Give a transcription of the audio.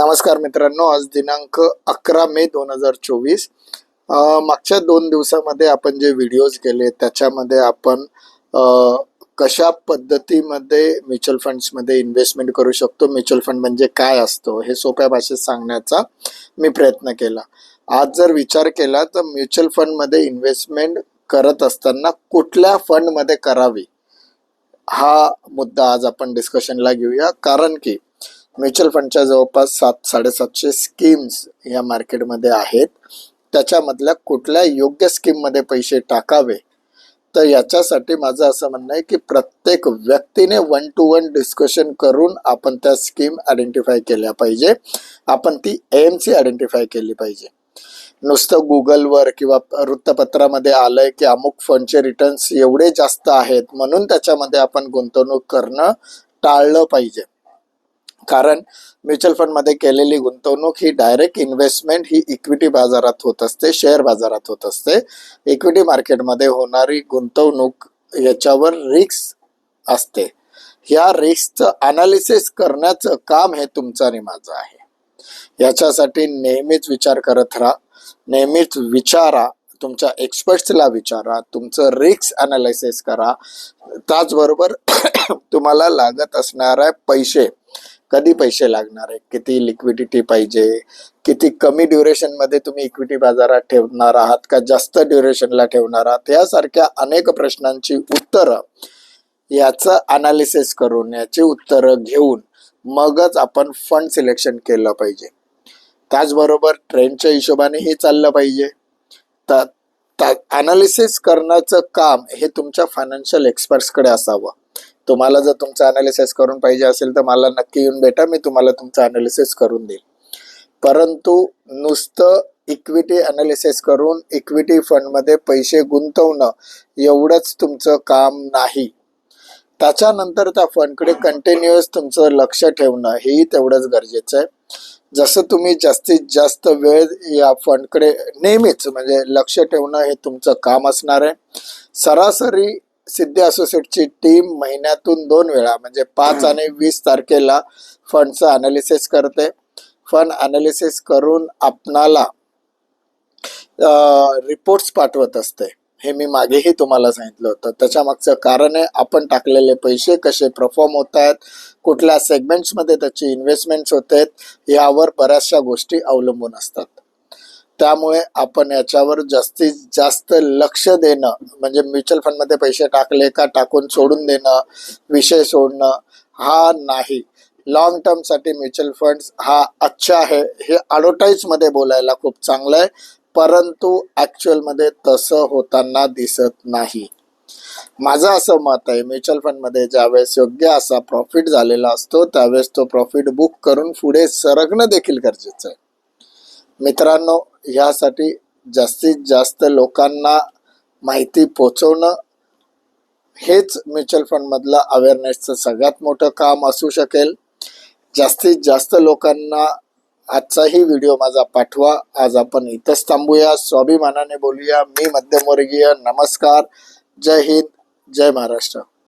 नमस्कार मित्रांनो आज दिनांक अकरा मे दोन हजार चोवीस. मागच्या दोन दिवसामध्ये आपण जे व्हिडिओज केले त्याच्यामध्ये आपण कशा पद्धतीमध्ये म्युच्युअल फंड्समध्ये इन्व्हेस्टमेंट करू शकतो म्युच्युअल फंड म्हणजे काय असतो हे सोप्या भाषेत सांगण्याचा मी प्रयत्न केला. आज जर विचार केला तर म्युच्युअल फंडमध्ये इन्व्हेस्टमेंट करत असताना कुठल्या फंडमध्ये करावी? हा मुद्दा आज आपण डिस्कशनला घेऊया. कारण की म्युच्युअल फंडच्या जवळपास सात साडेसातशे स्कीम्स या मार्केटमध्ये आहेत. त्याच्यामधल्या कुठल्या योग्य स्कीममध्ये पैसे टाकावे? तर याच्यासाठी माझं असं म्हणणं आहे की प्रत्येक व्यक्तीने वन टू वन डिस्कशन करून आपण त्या स्कीम आयडेंटिफाय केल्या पाहिजे. आपण ती एम सी आयडेंटिफाय केली पाहिजे. नुसतं गुगलवर किंवा वृत्तपत्रामध्ये आलंय की अमुक फंडचे रिटर्न्स एवढे जास्त आहेत म्हणून त्याच्यामध्ये आपण गुंतवणूक करणं टाळलं पाहिजे. कारण म्युच्युअल फंडमध्ये केलेली गुंतवणूक ही डायरेक्ट इन्व्हेस्टमेंट ही इक्विटी बाजारात होत असते शेअर बाजारात होत असते. इक्विटी मार्केटमध्ये होणारी गुंतवणूक याच्यावर रिस्क असते. ह्या रिस्कचं अनालिसिस करण्याचं काम हे तुमचं आणि माझं आहे. याच्यासाठी नेहमीच विचार करत राहा नेहमीच विचारा तुमच्या एक्सपर्ट्सला विचारा तुमचं रिस्क अनालिसिस करा. त्याचबरोबर तुम्हाला लागत असणारे पैसे कधी पैसे लागणार आहे? किती लिक्विडिटी पाहिजे? किती कमी ड्युरेशनमध्ये तुम्ही इक्विटी बाजारात ठेवणार आहात का? जास्त ड्युरेशनला ठेवणार आहात? यासारख्या अनेक प्रश्नांची उत्तरं याचं अनालिसिस करून याची उत्तरं घेऊन मगच आपण फंड सिलेक्शन केलं पाहिजे. त्याचबरोबर ट्रेंडच्या हिशोबानेही चाललं पाहिजे. तर अनालिसिस करण्याचं काम हे तुमच्या फायनान्शियल एक्सपर्ट्सकडे असावं. तुम्हाला जर तुमचं अनालिसिस करून पाहिजे असेल तर मला नक्की येऊन भेटा मी तुम्हाला तुमचं अनालिसिस करून देईल. परंतु नुसतं इक्विटी अनालिसिस करून इक्विटी फंडमध्ये पैसे गुंतवणं एवढंच तुमचं काम नाही. त्याच्यानंतर त्या फंडकडे कंटिन्युअस तुमचं लक्ष ठेवणं हेही तेवढंच गरजेचं आहे. जसं तुम्ही जास्तीत जास्त वेळ या फंडकडे नेहमीच म्हणजे लक्ष ठेवणं हे तुमचं काम असणार आहे. सरासरी सिद्धी असोसिएटची टीम महिन्यातून दोन वेळा म्हणजे पाच आणि वीस तारखेला फंडचं अनालिसिस करते. फंड अनालिसिस करून आपणाला रिपोर्ट्स पाठवत असते. हे मी मागेही तुम्हाला सांगितलं होतं. त्याच्या मागचं कारण आहे आपण टाकलेले पैसे कसे परफॉर्म होत आहेत कुठल्या सेगमेंट्समध्ये त्याची इन्व्हेस्टमेंट्स होत आहेत यावर बऱ्याचशा गोष्टी अवलंबून असतात. त्यामुळे आपण याच्यावर जास्तीत जास्त लक्ष देणं म्हणजे म्युच्युअल फंडमध्ये पैसे टाकले का टाकून सोडून देणं विषय सोडणं हा नाही. लॉंग टर्मसाठी म्युच्युअल फंड्स हा अच्छा आहे. हे ॲडव्हर्टाईजमध्ये बोलायला खूप चांगलं आहे. परंतु ॲक्च्युअलमध्ये तसं होताना दिसत नाही. माझं असं मत आहे म्युच्युअल फंडमध्ये ज्यावेळेस योग्य असा प्रॉफिट झालेला असतो त्यावेळेस तो प्रॉफिट बुक करून पुढे सरकणं देखील गरजेचं आहे. मित्रांनो ह्यासाठी जास्तीत जास्त लोकांना माहिती पोचवणं हेच म्युच्युअल फंडमधलं अवेअरनेसचं सगळ्यात मोठं काम असू शकेल. जास्तीत जास्त लोकांना आजचाही व्हिडिओ माझा पाठवा. आज आपण इथंच थांबूया. स्वाभिमानाने बोलूया. मी मध्यमवर्गीय. नमस्कार. जय हिंद. जय महाराष्ट्र.